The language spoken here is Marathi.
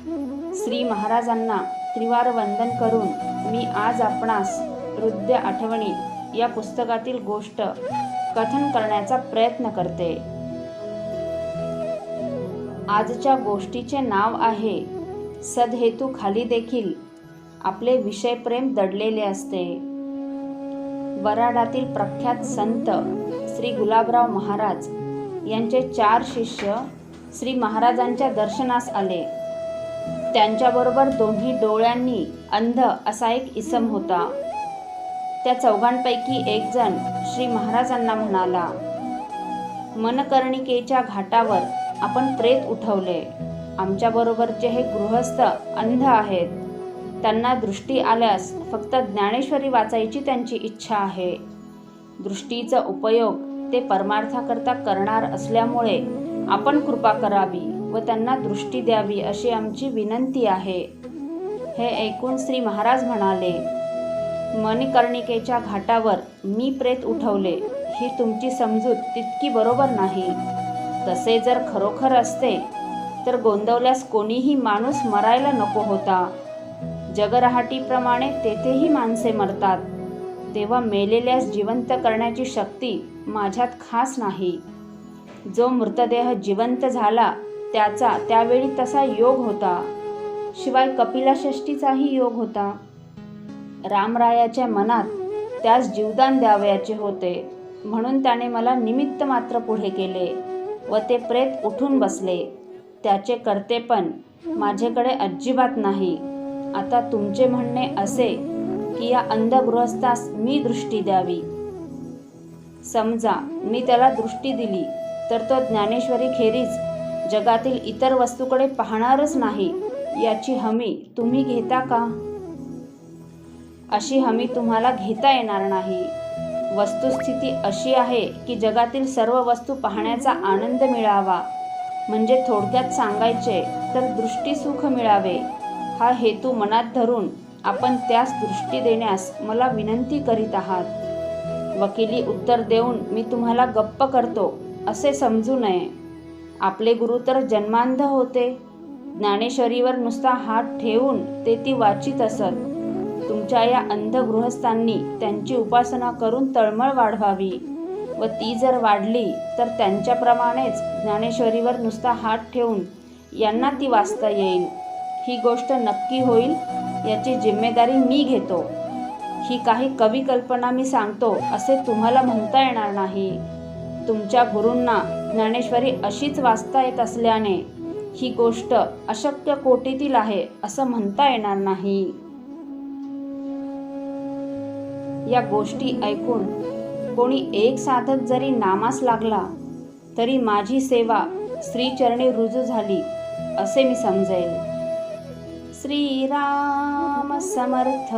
श्री महाराजांना त्रिवार वंदन करून मी आज आपणास हृदय आठवणी या पुस्तकातील गोष्ट कथन करण्याचा प्रयत्न करते. आजच्या गोष्टीचे नाव आहे सदहेतू खाली देखील आपले विषय प्रेम दडलेले असते. वराडातील प्रख्यात संत श्री गुलाबराव महाराज यांचे चार शिष्य श्री महाराजांच्या दर्शनास आले. त्यांच्याबरोबर दोन्ही डोळ्यांनी अंध असा एक इसम होता. त्या चौघांपैकी एक जण श्री महाराजांना म्हणाला मनकर्णिकेच्या घाटावर आपण प्रेत उठवले. आमच्याबरोबरचे हे गृहस्थ अंध आहेत. त्यांना दृष्टी आल्यास फक्त ज्ञानेश्वरी वाचायची त्यांची इच्छा आहे. दृष्टीचा उपयोग ते परमार्थाकरता करणार असल्यामुळे आपण कृपा करावी. व त्यांना दृष्टी द्यावी अशी आमची विनंती आहे. हे ऐकून श्री महाराज म्हणाले मणिकर्णिकेच्या घाटावर मी प्रेत उठवले ही तुमची समजूत तितकी बरोबर नाही. तसे जर खरोखर असते तर गोंदवल्यास कोणीही माणूस मरायला नको होता. जगरहाटीप्रमाणे तेथेही माणसे मरतात. तेव्हा मेलेल्यास जिवंत करण्याची शक्ती माझ्यात खास नाही. जो मृतदेह जिवंत झाला त्याचा त्यावेळी तसा योग होता. शिवाय कपिलाषष्टीचाही योग होता. रामरायाच्या मनात त्यास जीवदान द्यावयाचे होते. म्हणून त्याने मला निमित्त मात्र पुढे केले व ते प्रेत उठून बसले. त्याचे कर्तेपण माझ्याकडे अजिबात नाही. आता तुमचे म्हणणे असे की या अंधगृहस्थास मी दृष्टी द्यावी. समजा मी त्याला दृष्टी दिली तर तो ज्ञानेश्वरी खेरीज जगातील इतर वस्तूकडे पाहणारच नाही याची हमी तुम्ही घेता का? अशी हमी तुम्हाला घेता येणार नाही. वस्तुस्थिती अशी आहे की जगातील सर्व वस्तू पाहण्याचा आनंद मिळावा. म्हणजे थोडक्यात सांगायचे तर दृष्टी सुख मिळावे. हा हेतू मनात धरून आपण त्यास दृष्टी देण्यास मला विनंती करीत आहात. वकिली उत्तर देऊन मी तुम्हाला गप्प करतो असे समजू नये. आपले गुरु तर जन्मांध होते. ज्ञानेश्वरीवर नुसता हात ठेवून ते ती वाचित असत. तुमच्या या अंध गृहस्थांनी त्यांची उपासना करून तळमळ वाढवावी. व ती जर वाढली तर त्यांच्याप्रमाणेच ज्ञानेश्वरीवर नुसता हात ठेवून यांना ती वाचता येईल. ही गोष्ट नक्की होईल याची जिम्मेदारी मी घेतो. ही काही कवी कल्पना मी सांगतो असे तुम्हाला म्हणता येणार नाही. तुमच्या गुरूंना ज्ञानेश्वरी अशीच वाचता येत असल्याने ही गोष्ट अशक्य कोटीतील आहे असं म्हणता येणार नाही. या गोष्टी ऐकून कोणी एक साधक जरी नामास लागला तरी माझी सेवा श्रीचरणी रुजू झाली असे मी समजेल. श्रीराम समर्थ.